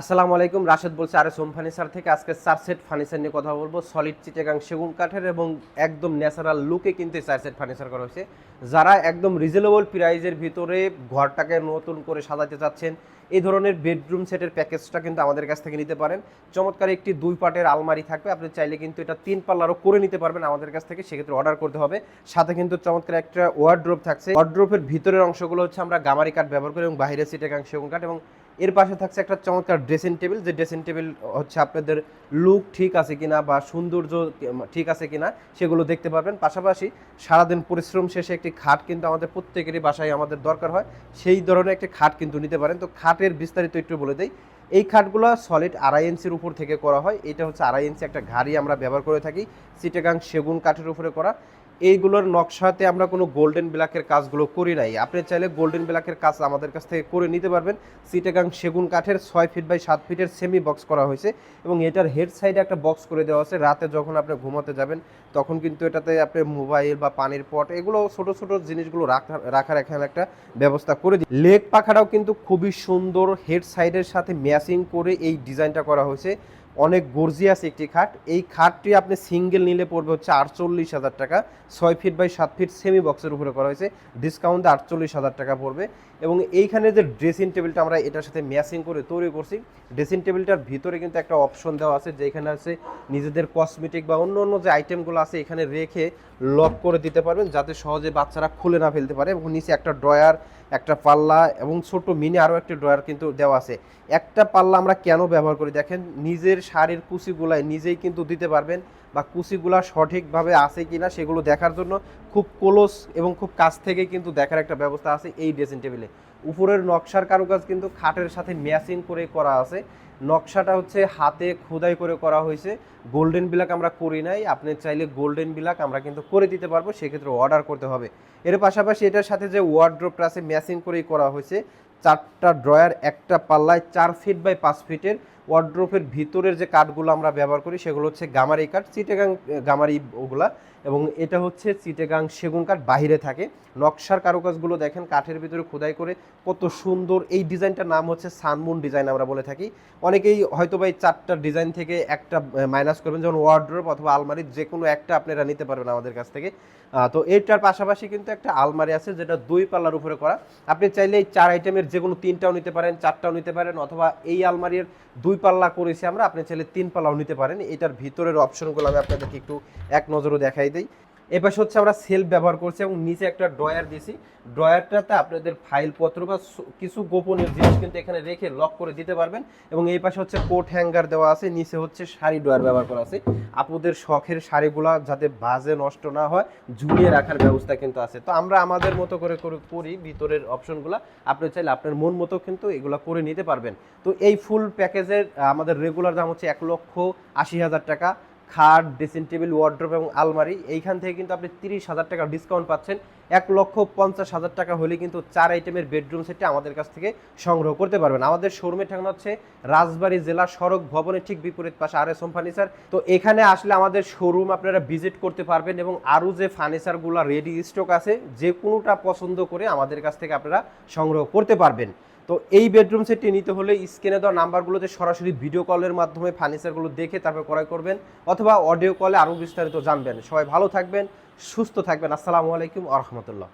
আসসালামু আলাইকুম। রাশেদ বলছি, আর এস হোম ফার্নিচার থেকে আজকে চার সেট ফার্নিচার নিয়ে কথা বলব। সলিড চিটেগাং সেগুন কাঠের এবং একদম ন্যাচারাল লুকে কিন্তু এই চার সেট ফার্নিচার করা হয়েছে। যারা একদম রিজনেবল প্রাইজের ভিতরে ঘরটাকে নতুন করে সাজাতে চাচ্ছেন, এই ধরনের বেডরুম সেটের প্যাকেজটা কিন্তু আমাদের কাছ থেকে নিতে পারেন। চমৎকার একটি দুই পাটের আলমারি থাকবে। আপনি চাইলে কিন্তু এটা তিন পাল্লারও করে নিতে পারবেন আমাদের কাছ থেকে, সেক্ষেত্রে অর্ডার করতে হবে। সাথে কিন্তু চমৎকার একটা ওয়ার্ড্রোপ থাকছে। ওয়ার্ড্রোপের ভিতরের অংশগুলো হচ্ছে আমরা গামারি কাঠ ব্যবহার করি এবং বাইরে চিটেগাং সেগুন কাঠ এবং এর পাশে থাকছে একটা চমৎকার ড্রেসিং টেবিল যে ড্রেসিং টেবিল হচ্ছে আপনাদের লুক ঠিক আছে কিনা বা সৌন্দর্য ঠিক আছে কিনা সেগুলো দেখতে পারবেন। পাশাপাশি সারাদিন পরিশ্রম শেষে একটি খাট কিন্তু আমাদের প্রত্যেকেরই বাসায় আমাদের দরকার হয়। সেই ধরনের একটি খাট কিন্তু নিতে পারেন। তো খাটের বিস্তারিত একটু বলে দেই। এই খাটগুলো সলিড আড়াই ইঞ্চির উপর থেকে করা হয়। এটা হচ্ছে আড়াই ইঞ্চি একটা ঘাড়ি আমরা ব্যবহার করে থাকি। সিটেগাং সেগুন কাঠের উপরে করা। এইগুলোর নকশাতে আমরা কোনো গোল্ডেন ব্ল্যাকের কাজগুলো করি নাই। আপনি চাইলে গোল্ডেন ব্ল্যাকের কাজ আমাদের কাছ থেকে করে নিতে পারবেন। সিটেগাং সেগুন কাঠের ছয় ফিট বাই সাত ফিটের সেমি বক্স করা হয়েছে এবং এটার হেড সাইডে একটা বক্স করে দেওয়া আছে। রাতে যখন আপনি ঘুমাতে যাবেন, তখন কিন্তু এটাতে আপনি মোবাইল বা পানির পট এগুলো ছোট ছোট জিনিসগুলো রাখা, রাখার এখানে একটা ব্যবস্থা করে দিই লেগ পাখাটাও কিন্তু খুবই সুন্দর। হেড সাইডের সাথে ম্যাচিং করে এই ডিজাইনটা করা হয়েছে। অনেক গর্জিয়াস একটি খাট। এই খাটটি আপনি সিঙ্গেল নিলে পড়বে হচ্ছে আটচল্লিশ হাজার টাকা। ছয় ফিট বাই সাত ফিট সেমি বক্সের উপরে করা হয়েছে। ডিসকাউন্টে আটচল্লিশ হাজার টাকা পড়বে। এবং এইখানে যে ড্রেসিং টেবিলটা আমরা এটার সাথে ম্যাচিং করে তৈরি করছি ড্রেসিং টেবিলটার ভিতরে কিন্তু একটা অপশন দেওয়া আছে, যেখানে আছে নিজেদের কসমেটিক বা অন্য অন্য যে আইটেমগুলো আছে, এখানে রেখে লক করে দিতে পারবেন, যাতে সহজে বাচ্চারা খুলে না ফেলতে পারে। এবং নিচে একটা ড্রয়ার একটা পাল্লা এবং ছোট মিনি আরও একটা ড্রয়ার কিন্তু দেওয়া আছে। একটা পাল্লা আমরা কেন ব্যবহার করি? দেখেন, নিজের শাড়ির কুচিগুলায় নিজেই কিন্তু দিতে পারবেন বা কুচিগুলা সঠিকভাবে আছে কি না সেগুলো দেখার জন্য খুব ক্লোজ এবং খুব কাছ থেকে কিন্তু দেখার একটা ব্যবস্থা আছে এই ড্রেসিং টেবিলে উপরের নকশার কারুকাজ কিন্তু খাটের সাথে ম্যাচিং করে করা আছে। নকশাটা হচ্ছে হাতে খোদাই করে করা হয়েছে। গোল্ডেন বিলাক আমরা করি নাই, আপনি চাইলে গোল্ডেন বিলাক আমরা কিন্তু করে দিতে পারব, সেক্ষেত্রে অর্ডার করতে হবে। এর পাশাপাশি এটার সাথে যে ওয়ার্ড্রোপটা আছে ম্যাচিং করেই করা হয়েছে। চারটা ড্রয়ার একটা পাল্লায় চার ফিট বাই পাঁচ ফিটের ওয়ার্ড্রোপের ভিতরের যে কাঠগুলো আমরা ব্যবহার করি, সেগুলো হচ্ছে গামারি কাঠ, চিটেগাং গামারি ওগুলা। এবং এটা হচ্ছে চিটেগাং সেগুন কাঠ বাহিরে থাকে। নকশার কারুকাজগুলো দেখেন, কাঠের ভিতরে খোদাই করে কত সুন্দর। এই ডিজাইনটার নাম হচ্ছে সানমুন ডিজাইন আমরা বলে থাকি। অনেকেই হয়তো বা এই চারটা ডিজাইন থেকে একটা মাইনাস করবেন, যেমন ওয়ার্ড্রোপ অথবা আলমারি যে কোনো একটা আপনারা নিতে পারবেন আমাদের কাছ থেকে। তো এইটার পাশাপাশি কিন্তু একটা আলমারি আছে, যেটা দুই পাল্লার উপরে করা। আপনি চাইলে এই চার আইটেমের যে কোনো তিনটাও নিতে পারেন, চারটাও নিতে পারেন, অথবা এই আলমারির দুই পাল্লা করেছি আমরা। আপনি চাইলে তিন পাল্লাও নিতে পারেন। এটার ভিতরের অপশনগুলো আমি আপনাদেরকে একটু এক নজরে দেখাই দিই। এপাশে হচ্ছে আমরা সেলফ ব্যবহার করছি এবং নিচে একটা ড্রয়ার দিয়েছি। ড্রয়ারটাতে আপনাদের ফাইলপত্র বা কিছু গোপনীয় জিনিস কিন্তু এখানে রেখে লক করে দিতে পারবেন এবং এই পাশে হচ্ছে কোট হ্যাঙ্গার দেওয়া আছে, নিচে হচ্ছে শাড়ি ড্রয়ার ব্যবহার করা আছে। আপনাদের শখের শাড়িগুলা যাতে বাজে নষ্ট না হয়, ঝুলিয়ে রাখার ব্যবস্থা কিন্তু আছে। তো আমরা আমাদের মতো করে করে করি ভিতরের অপশনগুলো। আপনি চাইলে আপনার মন মতো কিন্তু এগুলো করে নিতে পারবেন। তো এই ফুল প্যাকেজের, আমাদের রেগুলার দাম হচ্ছে এক লক্ষ আশি হাজার টাকা। খাট ড্রেসিং টেবিল ওয়ার্ড্রোপ এবং আলমারি, এইখান থেকে কিন্তু আপনি তিরিশ হাজার টাকা ডিসকাউন্ট পাচ্ছেন। এক লক্ষ পঞ্চাশ হাজার টাকা হলে কিন্তু চার আইটেমের বেডরুম সেটটি আমাদের কাছ থেকে সংগ্রহ করতে পারবেন। আমাদের শোরুমের ঠিকানা হচ্ছে রাজবাড়ী জেলা সড়ক ভবনের ঠিক বিপরীত পাশে আর এস ফার্নিচার তো এখানে আসলে আমাদের শোরুম আপনারা ভিজিট করতে পারবেন এবং আরও যে ফার্নিচারগুলো রেডি স্টক আছে, যে কোনোটা পছন্দ করে আমাদের কাছ থেকে আপনারা সংগ্রহ করতে পারবেন। তো এই বেডরুম সেটটি নিতে হলে স্ক্রিনে দেওয়া নাম্বারগুলোতে সরাসরি ভিডিও কলের মাধ্যমে ফার্নিচারগুলো দেখে তারপর ক্রয় করবেন অথবা অডিও কলে আরও বিস্তারিত জানবেন। সবাই ভালো থাকবেন সুস্থ থাকবেন। আসসালামু আলাইকুম আ রহমতুল্লাহ।